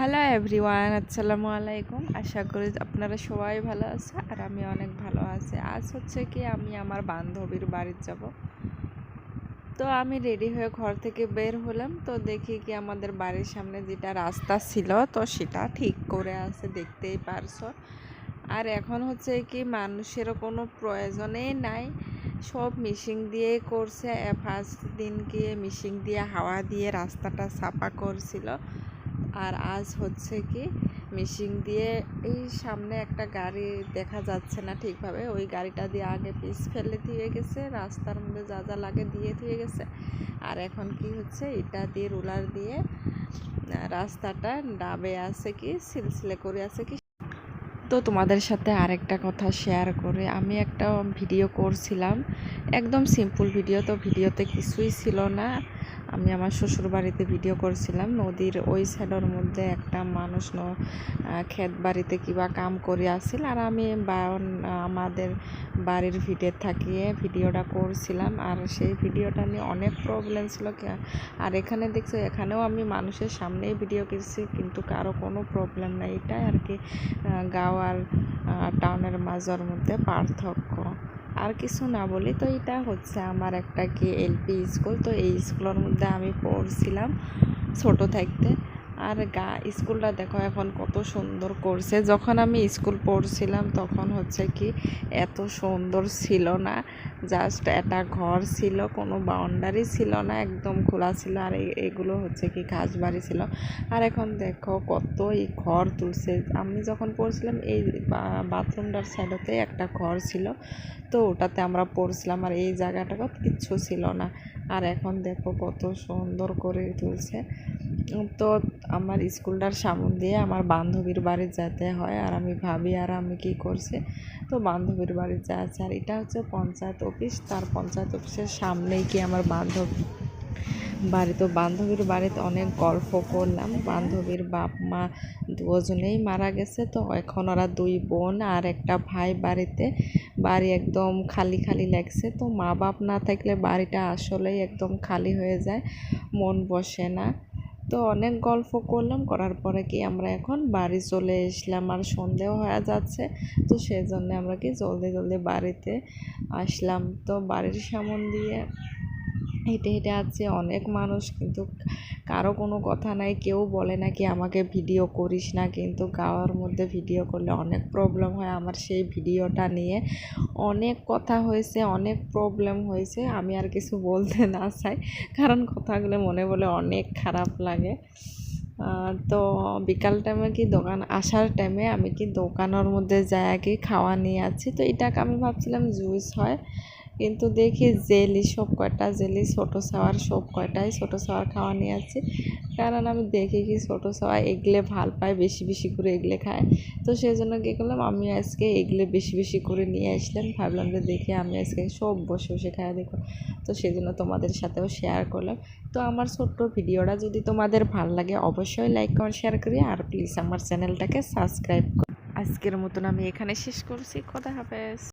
Hello everyone আসসালামু আলাইকুম আশা করি আপনারা সবাই ভালো আছে আর আমি অনেক ভালো আছি। আজ হচ্ছে কি আমি আমার বান্ধবীর বাড়ি যাব। তো আমি রেডি হয়ে ঘর থেকে বের হলাম। তো দেখি কি আমাদের বাড়ির সামনে যেটা রাস্তা ছিল, তো সেটা ঠিক করে আছে, দেখতেই পারছ। আর এখন হচ্ছে কি মানুষেরও কোনো প্রয়োজনেই নাই। সব মিশিং দিয়ে করছে। ফার্স্ট দিন গিয়ে মিশিং দিয়ে হাওয়া দিয়ে রাস্তাটা সাফা করছিল। আর আজ হচ্ছে কি মিশিং দিয়ে এই সামনে একটা গাড়ি দেখা যাচ্ছে না ঠিকভাবে। ওই গাড়িটা দিয়ে আগে পিস ফেলে দিয়ে গেছে, রাস্তার মধ্যে যা যা লাগে দিয়ে দিয়ে গেছে। আর এখন কি হচ্ছে এটা দিয়ে রুলার দিয়ে রাস্তাটা ডাবে আছে কি, সিলসিলে করে আছে কি। তো তোমাদের সাথে আরেকটা কথা শেয়ার করে। আমি একটা ভিডিও করছিলাম, একদম সিম্পল ভিডিও তো ভিডিওতে কিছুই ছিল না। আমি আমার শ্বশুর বাড়িতে ভিডিও করছিলাম। নদীর ওই সাইডের মধ্যে একটা মানুষ ক্ষেত বাড়িতে কিবা কাম করে আসছিল। আর আমি আমাদের বাড়ির ভিড়ে থাকিয়ে ভিডিওটা করছিলাম। আর সেই ভিডিওটা নিয়ে অনেক প্রবলেম ছিল। আর এখানে দেখছ, এখানেও আমি মানুষের সামনেই ভিডিও করছি, কিন্তু কারও কোনো প্রবলেম নাই। এটাই আর কি গাঁও আর টাউনের মাঝের মধ্যে পার্থক্য। আর কিছু না বলি। তো এটা হচ্ছে আমার একটা কি এলপি স্কুল তো এই স্কুলের মধ্যে আমি পড়ছিলাম ছোট থাকতে। আর গা, স্কুলটা দেখো এখন কত সুন্দর করছে। যখন আমি স্কুল পড়ছিলাম তখন হচ্ছে কি এত সুন্দর ছিল না। জাস্ট একটা ঘর ছিল, কোনো বাউন্ডারি ছিল না, একদম খোলা ছিল। আর এগুলো হচ্ছে কি ঘাস বাড়ি ছিল। আর এখন দেখো কত এই ঘর তুলছে। আমি যখন পড়ছিলাম এই বাথরুমটার সাইডতে একটা ঘর ছিল। তো ওটাতে আমরা পড়ছিলাম আর এই জায়গাটা কিচ্ছু ছিল না। আর এখন দেখো কত সুন্দর করে তুলছে। তো আমার স্কুলটার সামন দিয়ে আমার বান্ধবীর বাড়ি যেতে হয় আর আমি ভাবি, আর, আমি কি করছি? তো বান্ধবীর বাড়ি যাচ্ছে আর এটা হচ্ছে পঞ্চায়েত অফিস। তার পঞ্চায়েত অফিসের সামনেই কি আমার বান্ধবী, বাড়ি? তো বান্ধবীর বাড়িতে অনেক গল্প করলাম। বান্ধবীর বাপ মা দুজনেই মারা গেছে। তো এখন ওরা দুই বোন আর একটা ভাই বাড়িতে। বাড়ি একদম খালি খালি লাগছে। তো মা বাপ না থাকলে বাড়িটা আসলেই একদম খালি হয়ে যায়। মন বসে না। তো অনেক গল্প করলাম, করার পরে কি আমরা এখন বাড়ি চলে এসলাম আর সন্ধেও হয়ে যাচ্ছে। তো সেজন্য আমরা কি জলদি জলদি বাড়িতে আসলাম। তো বাড়ির সামন দিয়ে হেঁটে হেঁটে আছে। অনেক মানুষ কিন্তু কারও কোনো কথা নাই, কেউ বলে না কি আমাকে ভিডিও করিস না, কিন্তু গাওয়ার মধ্যে ভিডিও করলে অনেক প্রবলেম হয়। আমার সেই ভিডিওটা নিয়ে অনেক কথা হয়েছে, অনেক প্রবলেম হয়েছে। আমি আর কিছু বলতে না চাই, কারণ কথাগুলো মনে বলে অনেক খারাপ লাগে। তো বিকাল টাইমে কি দোকান, আসার টাইমে আমি কি দোকানের মধ্যে যাই কি খাওয়া নিয়ে আছি? তো এটাকে আমি ভাবছিলাম জুস হয়। কিন্তু দেখি জেলি সব কয়টা, জেলি ছোটো সাওয়ার সব কয়টাই ছোটো সাওয়ার খাওয়া নিয়ে আসছি কারণ আমি দেখি কি ছোটো সাওয়া এগলে ভালো পায়, বেশি বেশি করে এগলে খায়। তো সেই জন্য কী করলাম, আমি আজকে এগলে বেশি বেশি করে নিয়ে আসলাম। ভাবলাম যে দেখি আমি আজকে সব বসে বসে খাওয়া দেখো। তো সেই জন্য তোমাদের সাথেও শেয়ার করলাম। তো আমার ছোট্ট ভিডিওটা যদি তোমাদের ভালো লাগে অবশ্যই লাইক কমেন্ট শেয়ার করি আর প্লিজ আমার চ্যানেলটাকে সাবস্ক্রাইব করো আজকের মতন আমি এখানে শেষ করছি। কথা হাফেজ।